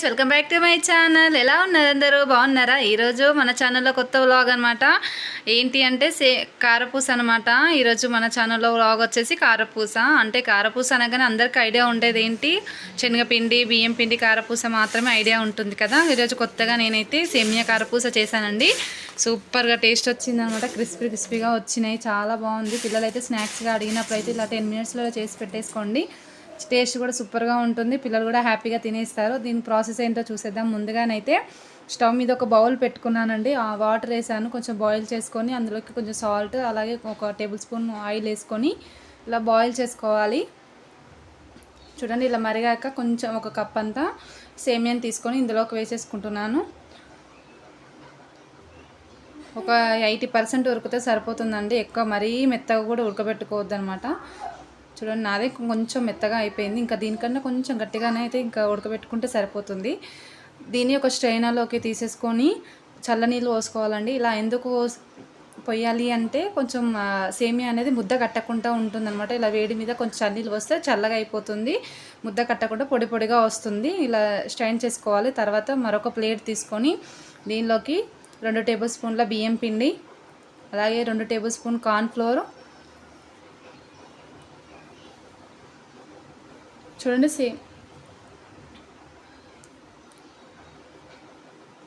Friends welcome back to my channel. ఎలా ఉన్నారు అందరూ? బాగున్నారా? ఈరోజు మన ఛానల్లో కొత్త వ్లాగ్ అనమాట ఏంటి అంటే సే కారపూస అనమాట ఈరోజు మన ఛానల్లో వ్లాగ్ వచ్చేసి కారపూస. అంటే కారపూస అనగానే అందరికీ ఐడియా ఉండేది ఏంటి శనగపిండి బియ్యం పిండి కారపూస మాత్రమే ఐడియా ఉంటుంది కదా. ఈరోజు కొత్తగా నేనైతే సేమియా కారపూస చేశానండి. సూపర్గా టేస్ట్ వచ్చింది అనమాట క్రిస్పీ క్రిస్పీగా వచ్చినాయి. చాలా బాగుంది. పిల్లలైతే స్నాక్స్గా అడిగినప్పుడు అయితే ఇలా టెన్ మినిట్స్లో చేసి పెట్టేసుకోండి. టేస్ట్ కూడా సూపర్గా ఉంటుంది. పిల్లలు కూడా హ్యాపీగా తినేస్తారు. దీని ప్రాసెస్ ఏంటో చూసేద్దాం. ముందుగానైతే స్టవ్ మీద ఒక బౌల్ పెట్టుకున్నానండి. ఆ వాటర్ వేసాను. కొంచెం బాయిల్ చేసుకొని అందులోకి కొంచెం సాల్ట్ అలాగే ఒక టేబుల్ స్పూన్ ఆయిల్ వేసుకొని ఇలా బాయిల్ చేసుకోవాలి. చూడండి ఇలా మరిగాక కొంచెం ఒక కప్ అంతా సేమియాని తీసుకొని ఇందులోకి వేసేసుకుంటున్నాను. ఒక ఎయిటీ పర్సెంట్ ఉరికితే సరిపోతుందండి. ఎక్కువ మరీ మెత్తగా కూడా ఉడకబెట్టుకోవద్దు అనమాట చూడండి నాదే కొంచెం మెత్తగా అయిపోయింది. ఇంకా దీనికన్నా కొంచెం గట్టిగానే అయితే ఇంకా ఉడకబెట్టుకుంటే సరిపోతుంది. దీన్ని ఒక స్ట్రైనర్లోకి తీసేసుకొని చల్లనీళ్ళు పోసుకోవాలండి. ఇలా ఎందుకు పొయ్యాలి అంటే కొంచెం సేమియా అనేది ముద్ద కట్టకుండా ఉంటుందన్నమాట. ఇలా వేడి మీద కొంచెం చన్నీళ్ళు వస్తే చల్లగా అయిపోతుంది. ముద్ద కట్టకుండా పొడి పొడిగా వస్తుంది. ఇలా స్ట్రైన్ చేసుకోవాలి. తర్వాత మరొక ప్లేట్ తీసుకొని దీనిలోకి రెండు టేబుల్ స్పూన్ల బియ్యం పిండి అలాగే రెండు టేబుల్ స్పూన్ కార్న్ ఫ్లోర్ చూడండి సేమ్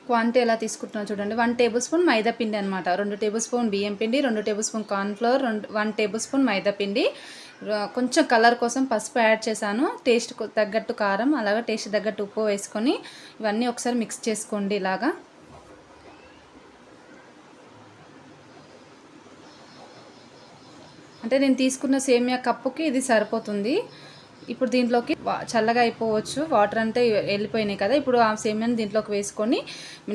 క్వాంటిటీ ఎలా తీసుకుంటున్నాను చూడండి. వన్ టేబుల్ స్పూన్ మైదా పిండి అనమాట రెండు టేబుల్ స్పూన్ బియ్యం పిండి రెండు టేబుల్ స్పూన్ కార్న్ఫ్లవర్ రెండు వన్ టేబుల్ స్పూన్ మైదా పిండి. కొంచెం కలర్ కోసం పసుపు యాడ్ చేశాను. టేస్ట్ తగ్గట్టు కారం అలాగే టేస్ట్ తగ్గట్టు ఉప్పు వేసుకొని ఇవన్నీ ఒకసారి మిక్స్ చేసుకోండి ఇలాగా. అంటే నేను తీసుకున్న సేమియా కప్పుకి ఇది సరిపోతుంది. ఇప్పుడు దీంట్లోకి చల్లగా అయిపోవచ్చు. వాటర్ అంటే వెళ్ళిపోయినాయి కదా. ఇప్పుడు ఆ సేమియాని దీంట్లోకి వేసుకొని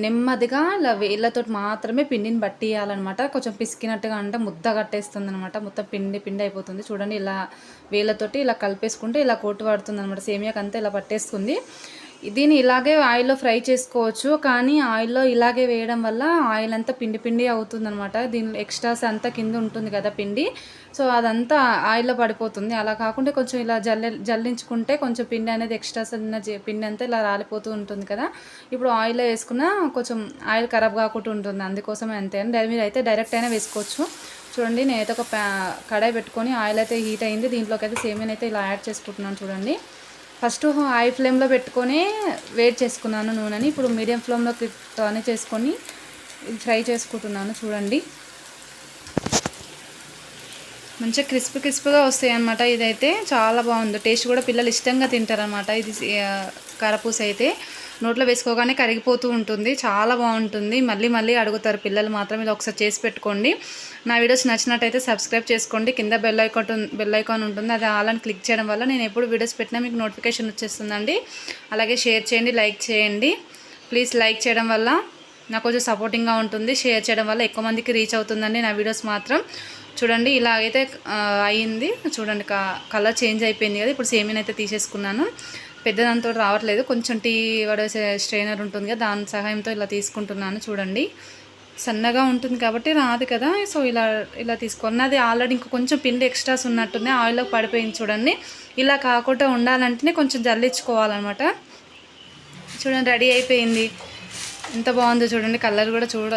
నెమ్మదిగా ఇలా వేళ్ళతో మాత్రమే పిండిని పట్టియాలన్నమాట కొంచెం పిసికినట్టుగా అంటే ముద్ద కట్టేస్తుంది అనమాట మొత్తం పిండి పిండి అయిపోతుంది. చూడండి ఇలా వేళ్ళతోటి ఇలా కలిపేసుకుంటే ఇలా కోటు పడుతుంది అనమాట సేమియాకి అంతా ఇలా పట్టేస్తుంది దీన్ని ఇలాగే ఆయిల్లో ఫ్రై చేసుకోవచ్చు కానీ ఆయిల్లో ఇలాగే వేయడం వల్ల ఆయిల్ అంతా పిండి పిండి అవుతుంది అనమాట దీని ఎక్స్ట్రాస్ అంతా కింద ఉంటుంది కదా పిండి. సో అదంతా ఆయిల్లో పడిపోతుంది. అలా కాకుండా కొంచెం ఇలా జల్లి జల్లించుకుంటే కొంచెం పిండి అనేది ఎక్స్ట్రాస్ ఉన్న పిండి అంతా ఇలా రాలిపోతూ ఉంటుంది కదా. ఇప్పుడు ఆయిల్లో వేసుకున్న కొంచెం ఆయిల్ ఖరాబ్ కాకుండా ఉంటుంది. అందుకోసం అంతే. మీరు అయితే డైరెక్ట్ అయినా వేసుకోవచ్చు. చూడండి నేనైతే ఒక కడాయి పెట్టుకొని ఆయిల్ అయితే హీట్ అయింది. దీంట్లోకి అయితే సేమియన్ అయితే ఇలా యాడ్ చేసుకుంటున్నాను చూడండి. ఫస్ట్ హై ఫ్లేమ్లో పెట్టుకొని వేట్ చేసుకున్నాను నూనెని. ఇప్పుడు మీడియం ఫ్లేమ్లో టర్న్ చేసుకొని ఫ్రై చేసుకుంటున్నాను చూడండి. మంచిగా క్రిస్పీ క్రిస్పీగా వస్తాయి అనమాట ఇదైతే. చాలా బాగుంది. టేస్ట్ కూడా పిల్లలు ఇష్టంగా తింటారనమాట ఇది కరపూస అయితే. నోట్లో వేసుకోగానే కరిగిపోతూ ఉంటుంది. చాలా బాగుంటుంది. మళ్ళీ మళ్ళీ అడుగుతారు పిల్లలు మాత్రం ఇది ఒకసారి చేసి పెట్టుకోండి. నా వీడియోస్ నచ్చినట్టయితే సబ్స్క్రైబ్ చేసుకోండి. కింద బెల్ ఐకాన్ బెల్ ఐకాన్ ఉంటుంది. అది ఆలని క్లిక్ చేయడం వల్ల నేను ఎప్పుడు వీడియోస్ పెట్టినా మీకు నోటిఫికేషన్ వచ్చేస్తుందండి. అలాగే షేర్ చేయండి లైక్ చేయండి. ప్లీజ్ లైక్ చేయడం వల్ల నాకు కొంచెం సపోర్టింగ్గా ఉంటుంది. షేర్ చేయడం వల్ల ఎక్కువ మందికి రీచ్ అవుతుందండి నా వీడియోస్ మాత్రం. చూడండి ఇలా అయితే అయ్యింది చూడండి కలర్ చేంజ్ అయిపోయింది కదా. ఇప్పుడు సేమియన్ అయితే తీసేసుకున్నాను. పెద్దదాంతో రావట్లేదు. కొంచెం టీ వడేసే స్ట్రైనర్ ఉంటుంది కదా దాని సహాయంతో ఇలా తీసుకుంటున్నాను చూడండి. సన్నగా ఉంటుంది కాబట్టి రాదు కదా సో ఇలా ఇలా తీసుకున్నది ఆల్రెడీ ఇంకా కొంచెం పిండి ఎక్స్ట్రాస్ ఉన్నట్టుంది ఆయిల్లో పడిపోయింది చూడండి. ఇలా కాకుండా ఉండాలంటేనే కొంచెం జల్లించుకోవాలన్నమాట. చూడండి రెడీ అయిపోయింది. ఎంత బాగుందో చూడండి కలర్ కూడా చూడ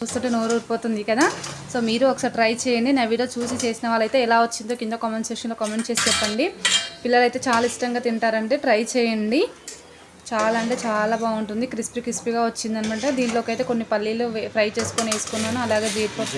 చూస్తుంటే నోరు ఊరిపోతుంది కదా. సో మీరు ఒకసారి ట్రై చేయండి. నా వీడియో చూసి చేసిన వాళ్ళైతే ఎలా వచ్చిందో కింద కామెంట్ సెక్షన్లో కామెంట్ చేసి చెప్పండి. పిల్లలైతే చాలా ఇష్టంగా తింటారంటే ట్రై చేయండి. చాలా అంటే చాలా బాగుంటుంది. క్రిస్పీ క్రిస్పీగా వచ్చిందనమాట. దీంట్లోకి అయితే కొన్ని పల్లీలు ఫ్రై చేసుకొని వేసుకున్నాను. అలాగే జీడిపప్పు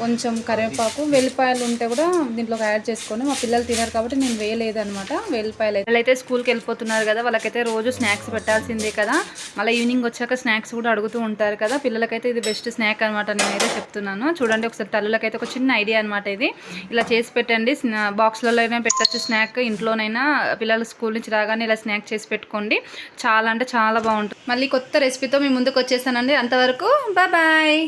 కొంచెం కరివేపాకు వెల్లిపాయలు ఉంటే కూడా దీంట్లోకి యాడ్ చేసుకొని మా పిల్లలు తినారు కాబట్టి నేను వేయలేదు అనమాట వెల్లిపాయలు అయితే స్కూల్కి వెళ్ళిపోతున్నారు కదా వాళ్ళకైతే రోజు స్నాక్స్ పెట్టాల్సిందే కదా. మళ్ళీ ఈవినింగ్ వచ్చాక స్నాక్స్ కూడా అడుగుతూ ఉంటారు కదా. పిల్లలకైతే ఇది బెస్ట్ స్నాక్ అనమాట నేనైతే చెప్తున్నాను. చూడండి ఒకసారి తల్లులకైతే ఒక చిన్న ఐడియా అనమాట ఇది. ఇలా చేసి పెట్టండి బాక్స్లలోనే పెట్టచ్చు స్నాక్. ఇంట్లోనైనా పిల్లలు స్కూల్ నుంచి రాగానే ఇలా స్నాక్ చేసి పెట్టుకోండి. చాలా అంటే చాలా బాగుంటుంది. మళ్ళీ కొత్త రెసిపీతో మీ ముందుకు వచ్చేసానండి. అంతవరకు బాయ్